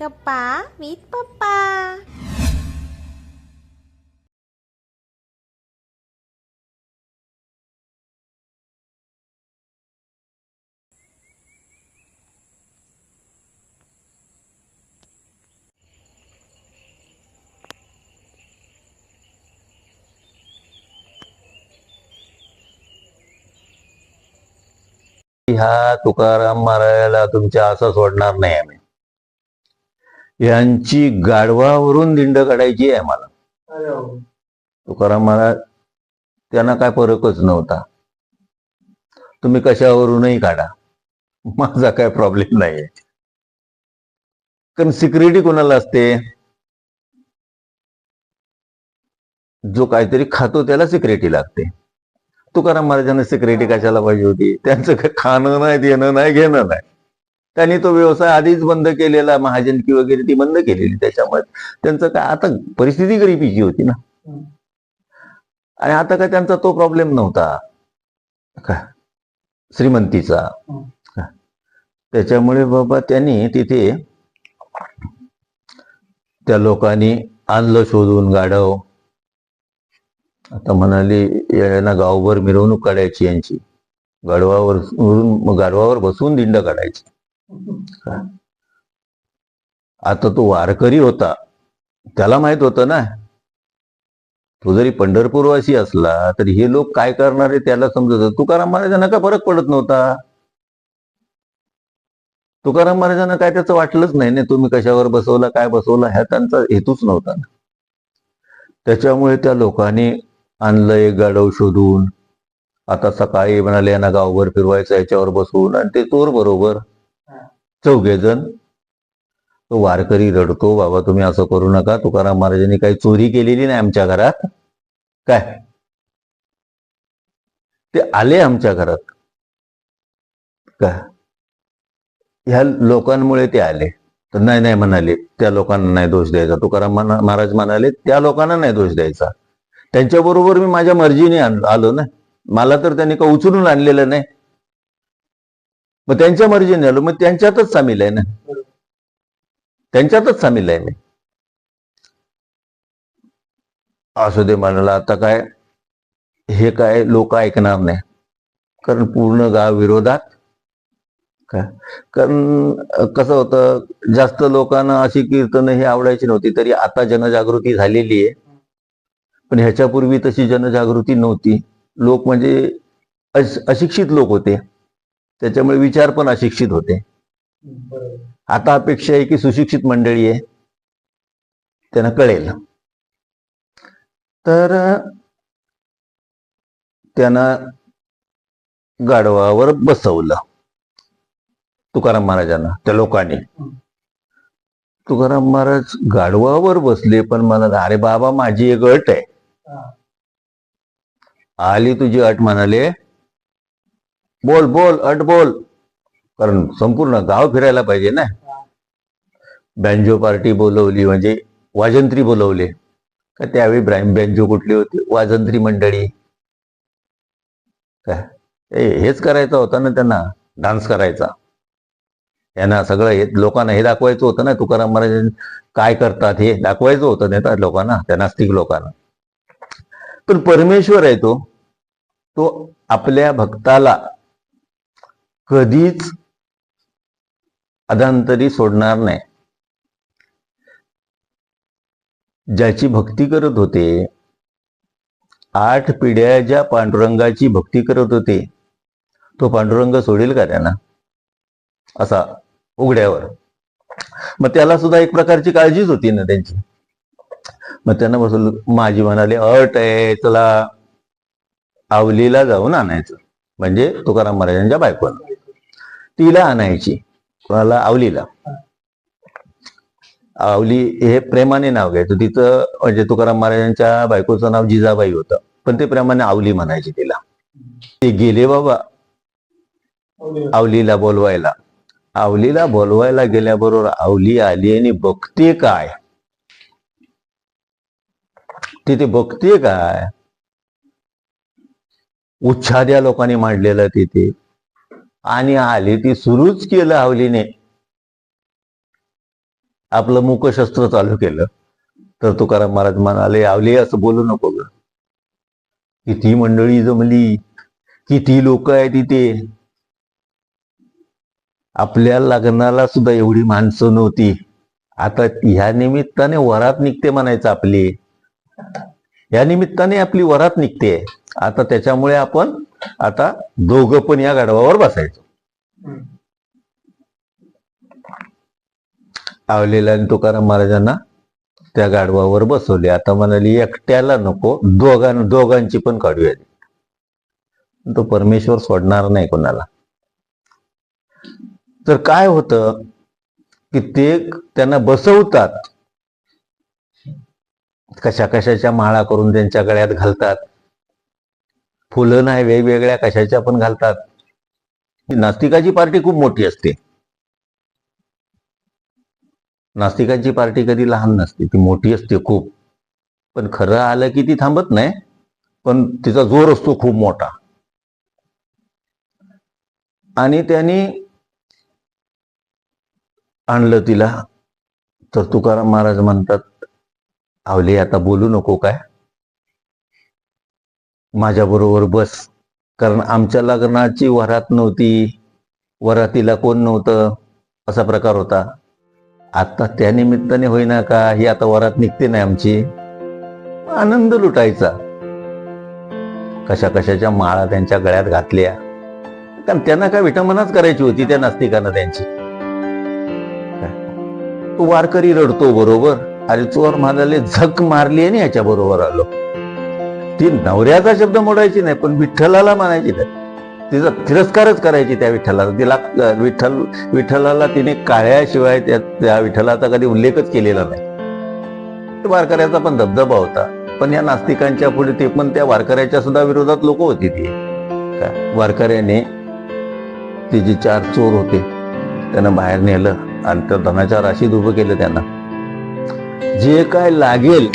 गप्पा विथ पप्पा तुकाराम महाराजाला तुमच्या असं सोडणार नाही आम्ही. यांची गाढवावरून दिंड काढायची आहे मला. तुकाराम महाराज त्यांना काय फरकच नव्हता. तुम्ही कशावरूनही काढा. माझा काय प्रॉब्लेम नाही कारण सिक्युरिटी कोणाला असते? जो काहीतरी खातो त्याला सिक्युरिटी लागते. तुकाराम महाराजांना सिक्युरिटी कशाला पाहिजे होती? त्यांचं काही खाणं नाही देणं नाही घेणं नाही. त्यांनी तो व्यवसाय आधीच बंद केलेला महाजनकी वगैरे ती बंद केलेली त्याच्यामुळे. त्यांचं काय आता परिस्थिती गरिबीची होती ना. आणि आता काय त्यांचा तो प्रॉब्लेम नव्हता. का? श्रीमंतीचा. त्याच्यामुळे बाबा त्यांनी तिथे त्या लोकांनी आणलं शोधून गाढव. आता म्हणाली यांना गावभर मिरवणूक काढायची यांची. गाढवावर गाढवावर बसून दिंड काढायची. आता तो वारकरी होता. त्याला माहीत होतं ना. तो जरी पंढरपूरवासी असला तरी हे लोक काय करणार आहे त्याला समजत तुकाराम महाराजांना काय फरक पडत नव्हता? तुकाराम महाराजांना काय त्याचं वाटलंच नाही ना तुम्ही कशावर बसवला काय बसवला ह्या त्यांचा हेतूच नव्हता ना. त्याच्यामुळे त्या लोकांनी आणलं एक शोधून. आता सकाळी म्हणाले यांना गावभर फिरवायचं याच्यावर बसून आणि ते चोर बरोबर चौघेजण. तो वारकरी रडतो बाबा तुम्ही असं करू नका. तुकाराम महाराजांनी काही चोरी केलेली नाही आमच्या घरात. काय? ते आले आमच्या घरात. काय ह्या लोकांमुळे ते आले. तर नाही नाही म्हणाले. त्या लोकांना नाही दोष द्यायचा. तुकाराम महाराज म्हणाले त्या लोकांना नाही दोष द्यायचा. त्यांच्याबरोबर मी माझ्या मर्जीने आलो ना. मला तर त्यांनी का उचलून आणलेलं नाही. मग त्यांच्या मर्जीने आलो मग त्यांच्यातच सामील आहे ना. त्यांच्यातच सामील आहे मी. असू दे म्हणाला आता काय हे काय लोक ऐकणार नाही. कारण पूर्ण गाव विरोधात. काय कारण कसं होतं जास्त लोकांना अशी कीर्तन ही आवडायची नव्हती तरी आता जनजागृती झालेली आहे. पण ह्याच्यापूर्वी तशी जनजागृती नव्हती. लोक म्हणजे अश- अशिक्षित लोक होते. त्याच्यामुळे विचार पण अशिक्षित होते. आता अपेक्षा आहे की सुशिक्षित मंडळी आहे. त्यांना कळेल. तर त्यांना गाढवावर बसवलं. तुकाराम महाराजांना त्या लोकांनी. तुकाराम महाराज गाढवावर बसले पण मला अरे बाबा माझी एक अट आहे. आली तुझी अट म्हणाले बोल बोल अट बोल. कारण संपूर्ण गाव फिरायला पाहिजे ना. बँजो पार्टी बोलवली म्हणजे वाजंत्री बोलवले. का त्यावेळी ब्रॅम बँजो कुठली होती? वाजंत्री मंडळी. काय हेच करायचं होतं ना त्यांना डान्स करायचा. यांना सगळं हे लोकांना हे दाखवायचं होतं ना तुकाराम महाराज काय करतात हे दाखवायचं होतं ना त्या लोकांना त्या नास्तिक लोकांना. पण परमेश्वर आहे तो. तो आपल्या भक्ताला कधीच अधांतरी सोडणार नाही. ज्याची भक्ती करत होते आठ पिढ्या ज्या पांडुरंगाची भक्ती करत होते तो पांडुरंग सोडेल का त्यांना? असा उघड्यावर. मग त्याला सुद्धा एक प्रकारची काळजीच होती ना त्यांची. मग त्यांना बसवलं माझी म्हणाले अट आहे चला आवलीला जाऊन आणायचं. म्हणजे तुकाराम महाराजांच्या बायकोनं तिला आणायची कोणाला आवलीला. आवली हे प्रेमाने नाव घ्यायचं. तिचं म्हणजे तुकाराम महाराजांच्या बायकोचं नाव जिजाबाई होतं. पण ते प्रेमाने आवली म्हणायचे तिला. ते गेले बाबा. आवलीला बोलवायला. आवलीला बोलवायला गेल्याबरोबर आवली आली आणि बघते काय? तिथे बघते काय? उच्छाद्या लोकांनी मांडलेलं तिथे. आणि आली ती सुरूच केलं आवलीने. आपलं मुकशस्त्र चालू केलं. तर तुकाराम महाराज म्हणाले आवले असं बोलू नको ग. किती मंडळी जमली. किती लोक आहेत तिथे आपल्या लग्नाला सुद्धा एवढी माणसं नव्हती. आता ह्या निमित्ताने वरात निघते म्हणायचं आपली. या निमित्ताने आपली वरात निघते. आता त्याच्यामुळे आपण आता दोघं पण या गाढवावर बसायचो. आवलेला आणि तुकाराम महाराजांना त्या गाढवावर बसवले. आता म्हणाली एकट्याला नको दोघां दोघांची पण काढूया तो परमेश्वर सोडणार नाही कोणाला. तर काय होतं की ते त्यांना बसवतात. कशा कशाच्या माळा करून त्यांच्या गळ्यात घालतात. फुलं नाही वेगवेगळ्या कशाच्या पण घालतात. नास्तिकाची पार्टी खूप मोठी असते. नास्तिकांची पार्टी कधी लहान नसते ती मोठी असते खूप. पण खरं आलं की ती थांबत नाही पण तिचा जोर असतो खूप मोठा. आणि त्यांनी आणलं तिला तर तुकाराम महाराज म्हणतात आवले आता बोलू नको काय? माझ्या बरोबर बस. कारण आमच्या लग्नाची वरात नव्हती. वरातीला कोण नव्हतं? असा प्रकार होता. आता त्या निमित्ताने होईना का? ही आता वरात निघते नाही आमची. आनंद लुटायचा. कशा कशाच्या माळा त्यांच्या गळ्यात घातल्या. कारण त्यांना काय विटंबनाच करायची होती त्या नास्तिकांना त्यांची. तो वारकरी रडतो बरोबर. अरे चोर म्हणाले झक मारली आणि याच्या बरोबर आलो. ती नवऱ्याचा शब्द मोडायची नाही पण विठ्ठलाला मानायची नाही. तिचा तिरस्कारच करायची त्या विठ्ठलाला. तिला विठ्ठल विठ्ठलाला तिने काळ्याशिवाय त्या त्या विठ्ठलाचा कधी उल्लेखच केलेला नाही. वारकऱ्याचा पण धबधबा होता. पण या नास्तिकांच्या पुढे ते पण त्या वारकऱ्याच्या सुद्धा विरोधात लोक होती ती. काय वारकऱ्याने ते जे चार चोर होते त्यांना बाहेर नेलं आणि त्या धनाच्या राशीत उभं केलं त्यांना. जे काय लागेल